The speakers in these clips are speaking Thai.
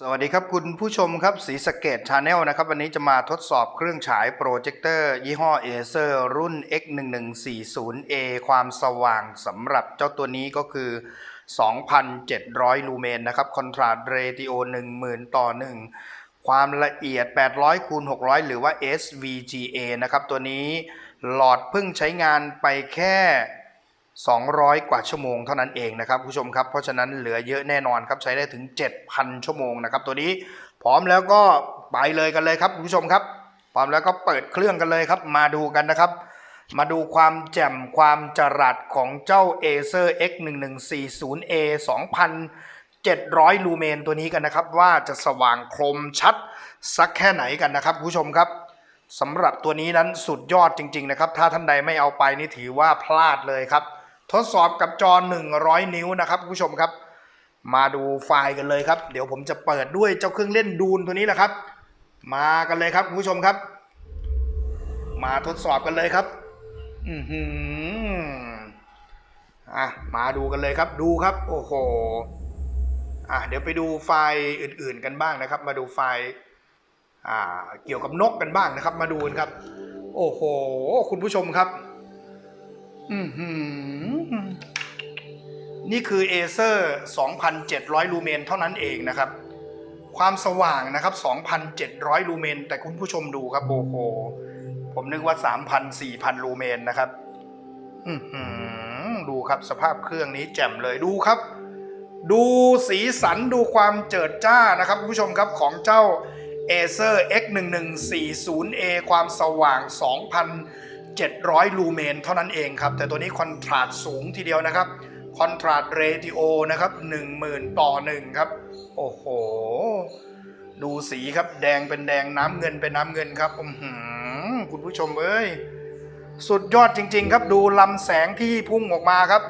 สวัสดีครับคุณผู้ชมครับสีสเกตชาแนลนะครับวันนี้จะมาทดสอบเครื่องฉายโปรเจคเตอร์ยี่ห้อเอเซอร์รุ่น X1140A ความสว่างสำหรับเจ้าตัวนี้ก็คือ 2,700 ลูเมนนะครับคอนทราสเรติโอ10,000 ต่อ 1 ความละเอียด 800คูณ600 หรือว่า SVGA นะครับตัวนี้หลอดเพิ่งใช้งานไปแค่ 200 กว่าชั่วโมงเท่านั้นเองนะครับผู้ชมครับเพราะฉะนั้นเหลือเยอะแน่นอนครับใช้ได้ถึง 7,000 ชั่วโมงนะครับตัวนี้พร้อมแล้วก็ไปเลยกันเลยครับคุณผู้ชมครับ พร้อมแล้วก็เปิดเครื่องกันเลยครับ มาดูกันนะครับ มาดูความแจ่มความจรัสของเจ้า Acer X1140A 2,700 ลูเมนตัวนี้กันนะครับ ว่าจะสว่างคมชัดสักแค่ไหนกันนะครับคุณผู้ชมครับสำหรับตัวนี้นั้นสุดยอดจริง ๆ นะครับ ถ้าท่านใดไม่เอาไปนี่ถือว่าพลาดเลยครับ ทดสอบกับจอ 100 นิ้วนะครับคุณผู้ชมครับ มาดูไฟล์กันเลยครับ เดี๋ยวผมจะเปิดด้วยเจ้าเครื่องเล่นดูนตัวนี้แหละครับ มากันเลยครับคุณผู้ชมครับ มาทดสอบกันเลยครับ อือหืออะมาดูกันเลยครับดูครับ โอ้โหอะเดี๋ยวไปดูไฟล์อื่น ๆกันบ้างนะครับ มาดูไฟล์อ่าเกี่ยวกับนกกันบ้างนะครับ มาดูกันครับ โอ้โห คุณผู้ชมครับ อือหือ นี่คือ Acer 2,700 ลูเมนเท่านั้นเองนะครับ ความสว่างนะครับ 2,700 ลูเมน แต่คุณผู้ชมดูครับโอ้โห ผมนึกว่า 3,000 4,000 ลูเมนนะครับ อือหือ ดูครับสภาพเครื่องนี้แจ่มเลยดูครับ ดูสีสันดูความเจิดจ้านะครับคุณผู้ชมครับของเจ้า Acer X1140A ความสว่าง2,000 700 ลูเมนเท่านั้นเองครับ แต่ตัวนี้คอนทราสสูงทีเดียวนะครับคอนทราสเรติโอนะครับ10,000 ต่อ 1 ครับ โอ้โห ดูสีครับแดงเป็นแดงน้ำเงินเป็นน้ำเงินครับอือหือคุณผู้ชมเอ้ย สุดยอดจริง ๆ ครับดูลำแสงที่พุ่งออกมาครับ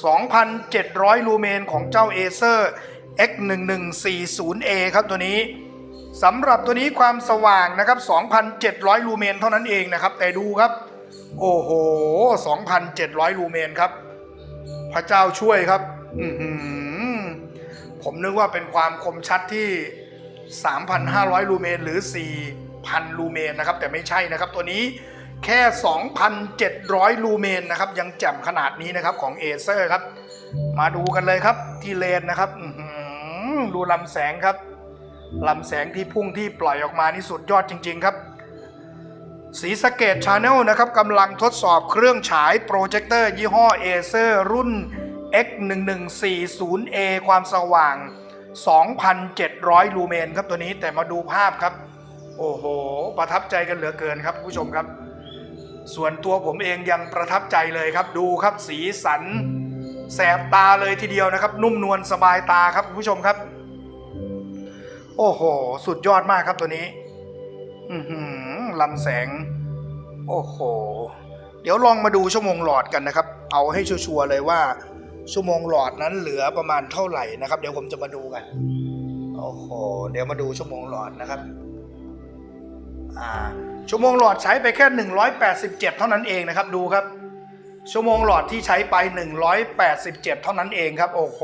2,700 ลูเมนของเจ้า Acer X1140A ครับตัวนี้ สำหรับตัวนี้ความสว่างนะครับ 2,700 ลูเมนเท่านั้นเองนะครับ แต่ดูครับ โอ้โห 2,700 ลูเมนครับ พระเจ้าช่วยครับอือหือผมนึกว่าเป็นความคมชัดที่ 3,500 ลูเมนหรือ 4,000 ลูเมนนะครับ แต่ไม่ใช่นะครับ ตัวนี้แค่ 2,700 ลูเมนนะครับ ยังแจ่มขนาดนี้นะครับของ a เซอร์ครับ มาดูกันเลยครับที่เลนนะครับดูลำแสงครับ ลำแสงที่พุ่งที่ปล่อยออกมานี่สุดยอดจริง ๆ ครับสีสเกตชาแนลนะครับกำลังทดสอบเครื่องฉายโปรเจคเตอร์ยี่ห้อ Acer รุ่น X1140A ความสว่าง 2,700 ลูเมนครับตัวนี้แต่มาดูภาพครับ โอ้โห ประทับใจกันเหลือเกินครับผู้ชมครับ ส่วนตัวผมเองยังประทับใจเลยครับดูครับสีสัน แสบตาเลยทีเดียวนะครับ นุ่มนวลสบายตาครับคุณผู้ชมครับ โอ้โห สุดยอดมากครับตัวนี้ อือหือลำแสง โอ้โห เดี๋ยวลองมาดูชั่วโมงหลอดกันนะครับ เอาให้ชัวร์เลยว่า ชั่วโมงหลอดนั้นเหลือประมาณเท่าไหร่นะครับ เดี๋ยวผมจะมาดูกัน โอ้โห เดี๋ยวมาดูชั่วโมงหลอดนะครับ อ่า ชั่วโมงหลอดใช้ไปแค่ 187 เท่านั้นเองนะครับ ดูครับ ชั่วโมงหลอดที่ใช้ไป 187 เท่านั้นเองครับ โอ้โห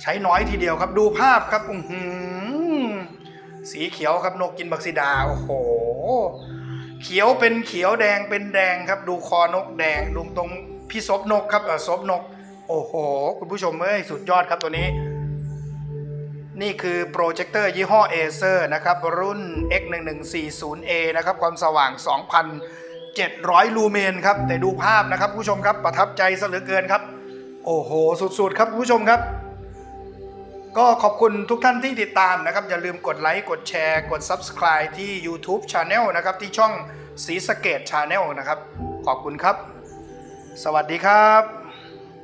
ใช้น้อยทีเดียวครับดูภาพครับอือหือสีเขียวครับนกกินบักซิดาโอ้โห เขียวเป็นเขียวแดงเป็นแดงครับ ดูคอนกแดงดูตรงพี่ซบนกครับเออซบนก โอ้โห คุณผู้ชมเอ้ยสุดยอดครับตัวนี้ นี่คือโปรเจคเตอร์ยี่ห้อ Acer นะครับ รุ่น X1140A นะครับ ความสว่าง 2,700 ลูเมนครับ แต่ดูภาพนะครับ ผู้ชมครับประทับใจซะเหลือเกินครับ โอ้โห สุดๆ ครับผู้ชมครับ ก็ขอบคุณทุกท่านที่ติดตามนะครับ อย่าลืมกดไลค์กดแชร์ กด Subscribe ที่ YouTube Channel นะครับ ที่ช่องสีสะเกต Channel นะครับ ขอบคุณครับ สวัสดีครับ